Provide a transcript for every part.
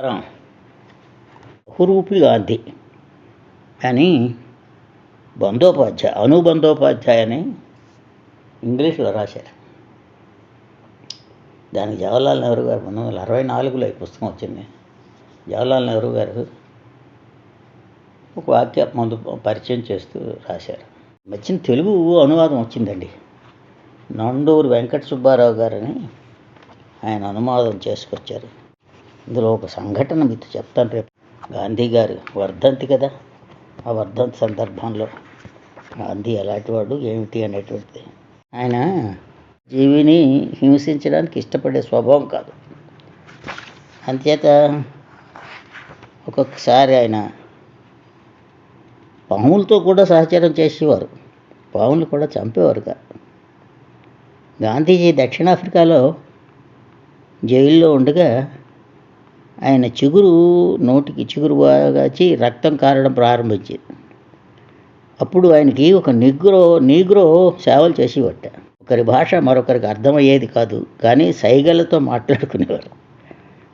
తరం బహురూపి గాంధీ. అని బందోపాధ్యాయ అనుబంధోపాధ్యాయ అని ఇంగ్లీష్లో రాశారు. దానికి జవహర్లాల్ నెహ్రూ గారు పంతొమ్మిది వందల అరవై నాలుగులో ఈ పుస్తకం వచ్చింది. జవహర్లాల్ నెహ్రూ గారు ఒక వాక్య ముందు పరిచయం చేస్తూ రాశారు. వచ్చిన తెలుగు అనువాదం వచ్చిందండి. నండూరు వెంకట సుబ్బారావు గారని ఆయన అనువాదం చేసుకొచ్చారు. ఇందులో ఒక సంఘటన మీతో చెప్తాను రేపు. గాంధీ గారు వర్ధంతి కదా? ఆ వర్ధంతి సందర్భంలో గాంధీ ఎలాంటి వాడు ఏమిటి అనేటువంటిది. ఆయన జీవిని హింసించడానికి ఇష్టపడే స్వభావం కాదు. అంతేత ఒక్కొక్కసారి ఆయన పాములతో కూడా సహచారం చేసేవారు. పాములు కూడా చంపేవారు కాదు గాంధీజీ దక్షిణాఫ్రికాలో జైల్లో ఉండగా ఆయన చిగురు నోటికి చిగురు బాగాచి రక్తం కారడం ప్రారంభించింది. అప్పుడు ఆయనకి ఒక నిగ్రో నీగ్రో సేవలు చేసేవట. ఒకరి భాష మరొకరికి అర్థమయ్యేది కాదు కానీ సైగలతో మాట్లాడుకునేవారు.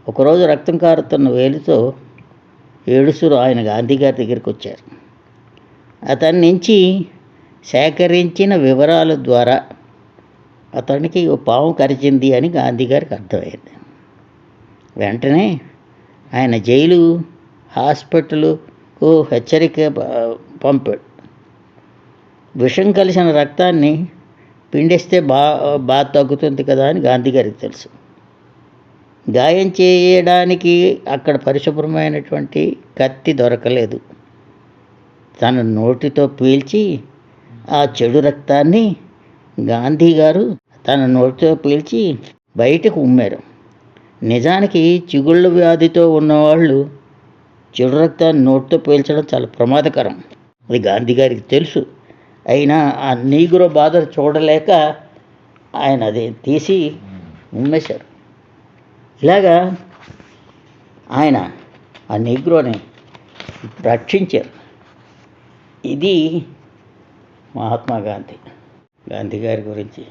ఒకరోజు రక్తం కారుతున్న వేలితో ఏడుసురు ఆయన గాంధీ గారి దగ్గరికి వచ్చారు. అతని నుంచి సేకరించిన వివరాల ద్వారా అతనికి ఓ పాము కరిచింది అని గాంధీ గారికి అర్థమైంది. వెంటనే ఆయన జైలు హాస్పిటల్కు హెచ్చరిక పంపాడు. విషం కలిసిన రక్తాన్ని పిండిస్తే బా బాగా తగ్గుతుంది కదా అని గాంధీ గారికి తెలుసు. గాయం చేయడానికి అక్కడ పరిశుభ్రమైనటువంటి కత్తి దొరకలేదు. తన నోటితో పీల్చి ఆ చెడు రక్తాన్ని గాంధీ గారు తన నోటితో పీల్చి బయటకు ఉమ్మారు. నిజానికి చిగుళ్ళ వ్యాధితో ఉన్నవాళ్ళు చెడు రక్తాన్ని నోటితో పీల్చడం చాలా ప్రమాదకరం. అది గాంధీ గారికి తెలుసు. అయినా ఆ నీగురో బాధ చూడలేక ఆయన అది తీసి ఉమ్మేశారు. ఇలాగా ఆయన ఆ నీగ్రోని రక్షించారు. ఇది మహాత్మా గాంధీ. గాంధీ గారి గురించి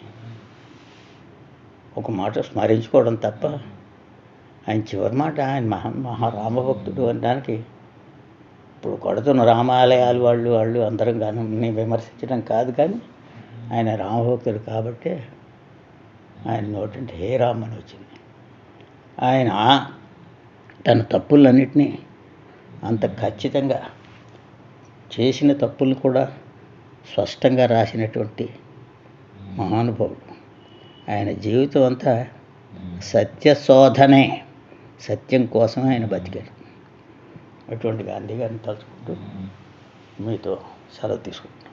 ఒక మాట స్మరించుకోవడం తప్ప ఆయన చివరి మాట ఆయన మహా మహారామభక్తుడు అనడానికి ఇప్పుడు కొడుతున్న రామాలయాలు వాళ్ళు వాళ్ళు అందరం కానీ విమర్శించడం కాదు కానీ ఆయన రామభక్తుడు కాబట్టే ఆయన నోటంటే హే రామ్ అని వచ్చింది. ఆయన తన తప్పులన్నిటినీ అంత ఖచ్చితంగా చేసిన తప్పులు కూడా స్పష్టంగా రాసినటువంటి మహానుభావుడు. ఆయన జీవితం అంతా సత్యశోధనే. సత్యం కోసం ఆయన బతికాడు. అటువంటి గాంధీ గారిని తలుచుకుంటూ మీతో సెలవు తీసుకుంటున్నాను.